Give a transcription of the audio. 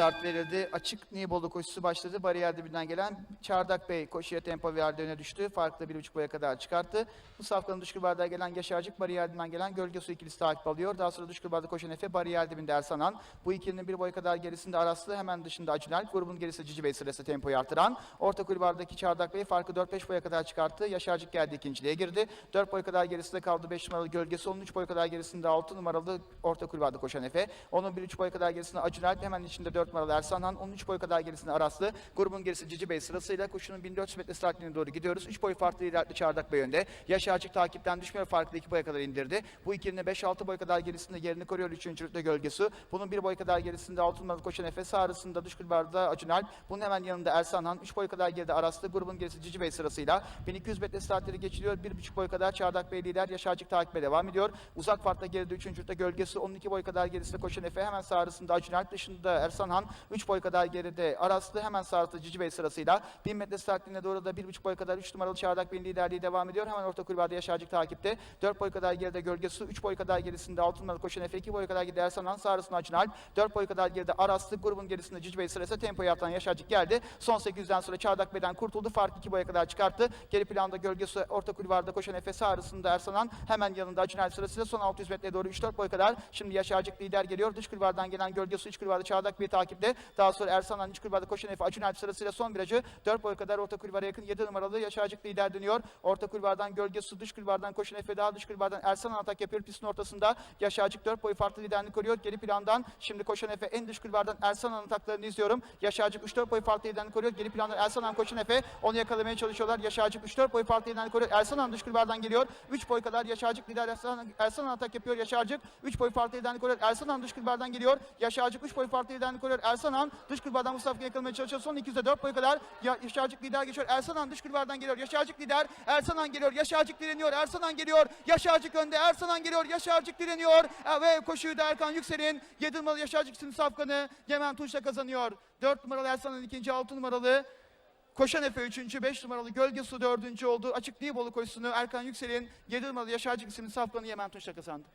start verildi. Açık Nibolu koşusu başladı. Bariyer dibinden gelen Çardak Bey koşuya tempo verdi öne düştü. Farklı bir buçuk boya kadar çıkarttı. Bu safkanın dış bardağa gelen Yaşarcık bariyer dibinden gelen Gölge Su ikilisi takip alıyor. Daha sonra dış barda koşan Efe bariyer dibinde Ersanan. Bu ikilinin bir boy kadar gerisinde Araslı hemen dışında Acunel. Grubun gerisi Cici Bey sırası tempoyu artıran. Orta kulvardaki Çardak Bey farkı 4-5 boya kadar çıkarttı. Yaşarcık geldi ikinciliğe girdi. 4 boy kadar gerisinde kaldı 5 numaralı Gölgesi. Onun 3 boy kadar gerisinde 6 numaralı orta kulvarda koşan Efe. Onun 1-3 boy kadar gerisinde Acunel. Hemen içinde 4 numaralı Ersanhan. Onun 3 boy kadar gerisinde Araslı. Grubun gerisi Cici Bey sırasıyla koşunun 1400 metre startline doğru gidiyoruz. 3 boy farklı ileride Çardak Bey önde. Yaşarcık takipten düşmüyor. Farklı 2 boya kadar indirdi. Bu ikilinin 5-6 boy kadar gerisinde yerini koruyor. 3. rütbe Gölgesi. Bunun 1 boy kadar gerisinde 6 numaralı koşan Efe. Sağrısında dış kulvarda Acunel. Bunun hemen yanında Ersanhan. 3 boy kadar geride Araslı. Grubun gerisi Cici Bey sırasıyla. 1200 metre startleri geçiliyor. 1,5 boy kadar Çardak Bey lider. Yaşarcık takibe devam ediyor. Uzak farkla geride 3. rütbe Gölgesi. 12 boy kadar gerisinde koşan Efe. Hemen sağrısında Acunel. Dışında Ersanhan. 3 boy kadar geride Araslı. Hemen sağrısında Cici Bey sırasıyla. 1000 metre startline doğru da 1,5 boy kadar 3 numaralı Çardak Bey'in liderliği devam ediyor. Hemen orta kulvarda Yaşarcık takipte. 4 boy kadar geride Gölgesi. 3 boy kadar gerisinde 6 numaralı koşan Efe. 2 boy kadar geride Ersanhan. Sağrısında Acunel. 4 boy kadar geride Araslı. Grubun gerisinde Cici Bey sırası. Tempoyu atan Yaşarcık geldi. Son 800'den sonra Çardak Bey'den kurtuldu. Fark 2 boya kadar çıkarttı. Geri planda Gölgesi orta kulvarda koşan Efe. Sağrısında Ersanhan. Hemen yanında Acunel sırasıyla son 600 metreye doğru 3-4 boy kadar. Şimdi Yaşarcık lider geliyor. Dış kulvardan gelen Gölgesi iç kulvarda Çardak Bey takipte. Daha sonra Ersanhan iç kulvarda koşan Efe. Acunel sırasıyla son virajı 4 boy kadar orta kulvara yakın 7 numaralı Yaşarcık lider dönüyor. Orta kulvardan Gölgesi dış kulvardan koşan Efe daha dış kulvardan Ersanhan atak yapıyor pistin ortasında. Yaşarcık 4 boy farklı liderliğini koruyor. Geri plandan şimdi koşan Efe en dış kulvardan Ersanhan ataklarını izliyorum. Yaşarcık 3-4 boy farklı liderliğini koruyor. Geri plandan Ersanhan koşan Efe onu yakalamaya çalışıyorlar. Yaşarcık 3-4 boy farklı liderliğini koruyor. Ersanhan dış kulvardan geliyor. 3 boy kadar Yaşarcık lider Ersanhan, Ersanhan atak yapıyor. Yaşarcık 3 boy farklı liderliğini koruyor. Ersanhan dış kulvardan geliyor. Yaşarcık 3 boy farklı liderliğini koruyor. Ersanhan dış kulvardan Mustafa'ya yakalamaya çalışıyor. Son 200'de 4 boy kadar Ya- Yaşarcık lider geçiyor. Ersanhan dış kulvardan geliyor. Yaşarcık lider. Ersanhan geliyor. Yaşarcık direniyor. Ersanhan geliyor. Yaşarcık önde. Ersanhan geliyor. Yaşarcık direniyor. E, Ve koşuyu da Erkan Yüksel'in 7 numaralı Yaşarcık isimli safkanı Yemen Tunç'la kazanıyor. 4 numaralı Ersanhan ikinci, 6 numaralı Koşan Efe 3. 5 numaralı Gölge Su 4. oldu. Açık Nibolu koşusunu Erkan Yüksel'in 7 numaralı Yaşarcık isimli safkanı Yemen Tunç'la kazandı.